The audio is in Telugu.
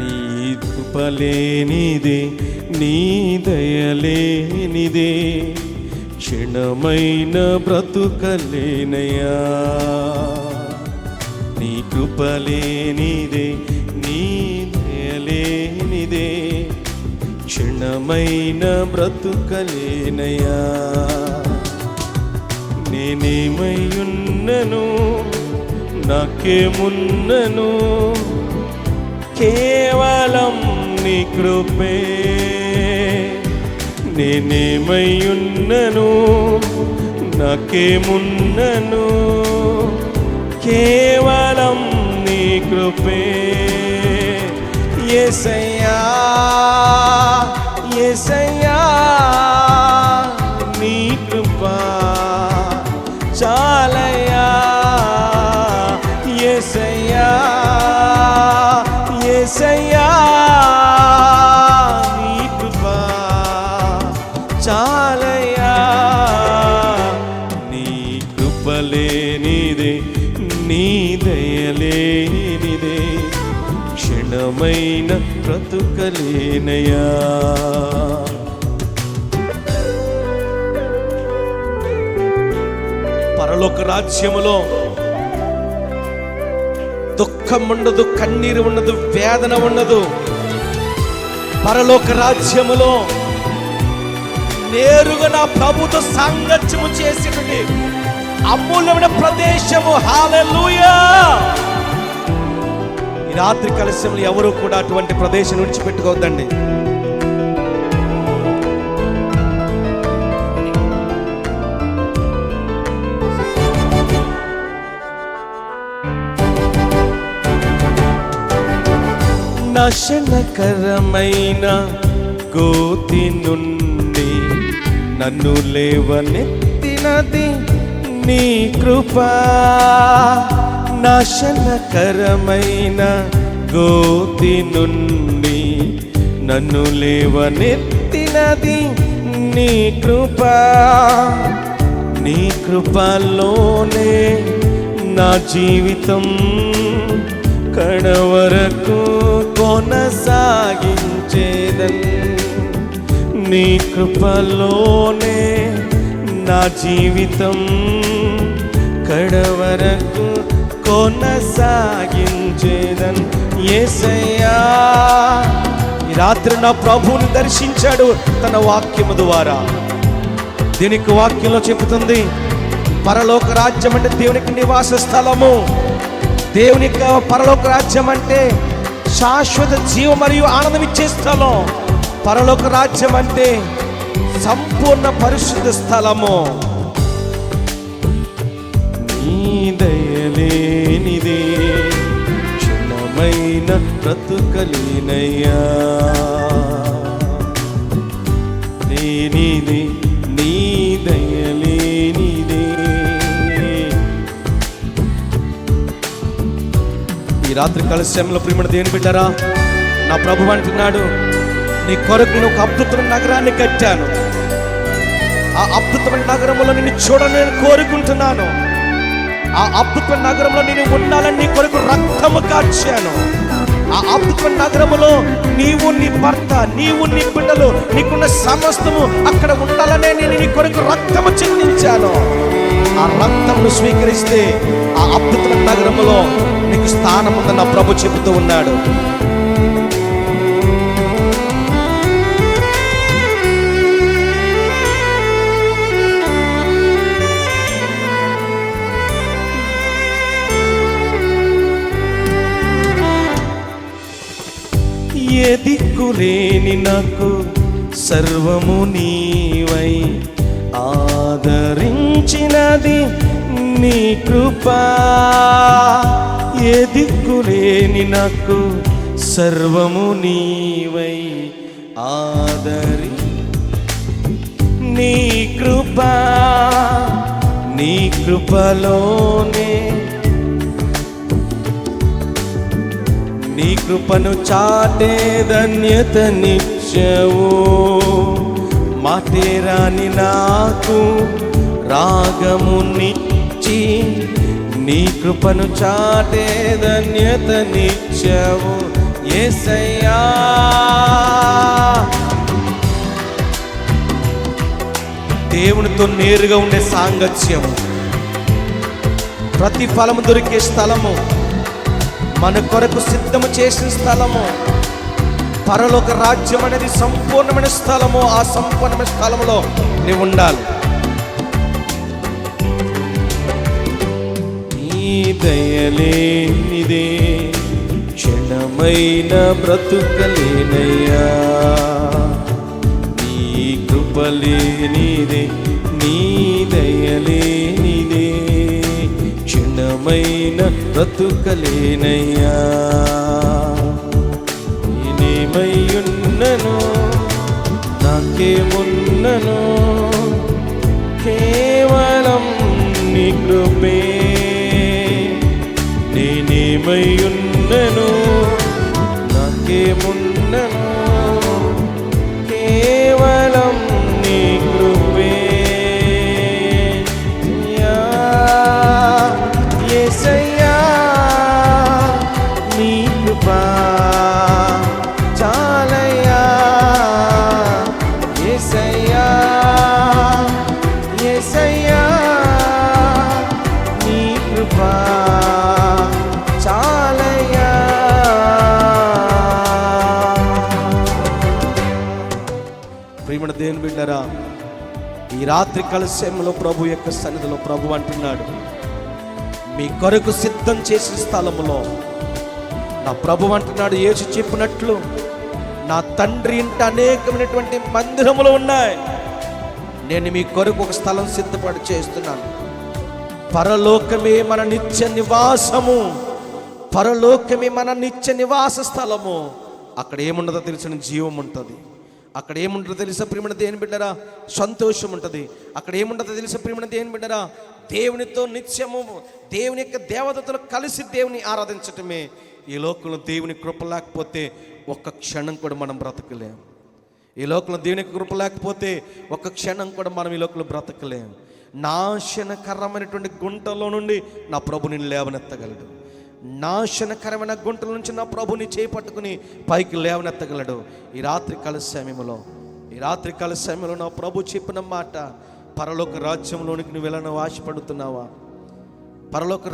నీ కృపలేనిదే నీ దయలేనిదే. క్షణమైన బ్రతుకలేనయా నీ కృపలేనిదే నీ దయలేనిదే. క్షణమైన బ్రతుకలేనయా నేనేమయ్యున్నను నాకేమున్నను కృపే. నేనేమయ్యున్నను? నాకేమున్నను? కేవలం నీ కృపే. ఎసయ్యా ఎసయ్యా నీ కృపా. చాలయ్యా ఎసయ్యా ఎసయ్యా దయలేనిదే క్షణమైన బ్రతుకలేనయా. పరలోక రాజ్యములో దుఃఖం ఉండదు కన్నీరు ఉండదు వేదన ఉండదు పరలోక రాజ్యములో నేరుగా నా ప్రభుతో సాంగత్యము చేసినది. అమూల్యమైన ప్రదేశము. హాలూయా ఈ రాత్రి కలశంలో ఎవరు కూడా అటువంటి ప్రదేశం విడిచిపెట్టుకోవద్దండి నశనకరమైన గోతి నుండి నన్ను లేవనెత్తినది. నీ కృప నాశనకరమైన గోతి నుండి నన్ను లేవనెత్తినది నీ కృప. నీ కృపలోనే నా జీవితం కడవరకు కొనసాగించేదన్. నీ కృపలోనే నా జీవితం కడవరకు కొనసాగించేదన్ ఏసయ్యా. ఈ రాత్రి నా ప్రభువుని దర్శించాడు తన వాక్యము ద్వారా. దీనికి వాక్యంలో చెబుతుంది పరలోక రాజ్యం అంటే దేవునికి నివాస స్థలము. దేవుని పరలోక రాజ్యం అంటే శాశ్వత జీవం మరియు ఆనందం ఇచ్చే స్థలం. పరలోక రాజ్యం అంటే సంపూర్ణ పరిశుద్ధ స్థలము. నీ దయలేనిదే క్షణమైన బ్రతుకలేనయ్యా. లేనిది నీ దయలేనిదే ఈ రాత్రి కలశ్యంలో ప్రియమైన దేని బిడ్డరా నా ప్రభు అంటున్నాడు నీ కొరకు నువ్వు ఒక నగరాన్ని కట్టాను. ఆ అద్భుతమైన నగరంలో నిన్ను చూడని నేను కోరుకుంటున్నాను. ఆ అద్భుతమైన నగరంలో నేను ఉండాలని నీ కొరకు రక్తము కాచాను. ఆ అద్భుతమైన నగరములో నీవు నీ భర్త నీవు నీ బిడ్డలు నీకున్న సమస్తము అక్కడ ఉండాలనే నేను నీ కొరకు రక్తము చెల్లించాను. ఆ రక్తమును స్వీకరిస్తే ఆ అద్భుతమైన నగరములో నీకు స్థానం ఉందని ప్రభు చెబుతూ ఉన్నాడు. లేని నాకు సర్వము నీవై. ఆదరించినది నీ కృపా. ఏ దిక్కులేని నాకు సర్వము నీవై. ఆదరి నీ కృపా నీ కృపలోనే నీ కృపను చాటే ధన్యత నిత్యవు మాతేరాని నాకు రాగము నిచ్చి నీ కృపను చాటే ధన్యత నిత్యవు ఏసయ్యా. దేవునితో నేరుగా ఉండే సాంగత్యము ప్రతి ఫలము దొరికే స్థలము మన కొరకు సిద్ధము చేసిన స్థలము. పరలోక రాజ్యం అనేది సంపూర్ణమైన స్థలము. ఆ సంపూర్ణమైన స్థలములో నీవు ఉండాలి. నీ దయలేనిదే క్షణమైన బ్రతుకలేనయ్యా నీ కృపలేనిదే నీ దయలేని క్షణమైన బ్రతుకలేనయ్యా. నేనేమయ్యున్నను నాకేమున్నను? కేవలం నీ కృపే. నేనేమయ్యున్నను నాకేమున్నను? దేవుని బిడ్డరా ఈ రాత్రి కలశంలో ప్రభు యొక్క సన్నిధిలో ప్రభు అంటున్నాడు మీ కొరకు సిద్ధం చేసిన స్థలములో నా ప్రభు అంటున్నాడు ఏసు చెప్పినట్లు నా తండ్రి ఇంట అనేకమైనటువంటి మందిరములు ఉన్నాయి. నేను మీ కొరకు ఒక స్థలం సిద్ధపడి చేస్తున్నాను. పరలోకమే మన నిత్య నివాసము. పరలోకమే మన నిత్య నివాస స్థలము. అక్కడ ఏముండదో తెలిసిన జీవం ఉంటుంది. అక్కడ ఏముంటుందో తెలుసా ప్రియమణ దేని బిడ్డరా? సంతోషం ఉంటుంది. అక్కడ ఏముంటుందో తెలుసా ప్రియమణ దేని బిడ్డరా? దేవునితో నిత్యము దేవుని యొక్క దేవతతో కలిసి దేవుని ఆరాధించటమే. ఈ లోకంలో దేవుని కృప లేకపోతే ఒక్క క్షణం కూడా మనం బ్రతకలేం. ఈ లోకంలో దేవుని కృప లేకపోతే ఒక్క క్షణం కూడా మనం ఈ లోకంలో బ్రతకలేం. నాశనకరమైనటువంటి గుంటలో నుండి నా ప్రభుని లేవనెత్తగలడు. నాశనకరమైన గుంటల నుంచి నా ప్రభుని చేపట్టుకుని పైకి లేవనెత్తగలడు. ఈ రాత్రి కాల సమయంలో ఈ రాత్రి కాల సమయంలో నా ప్రభు చెప్పిన మాట పరలోక రాజ్యంలోనికి నువ్వు వెళ్ళను ఆశపడుతున్నావా? పరలోక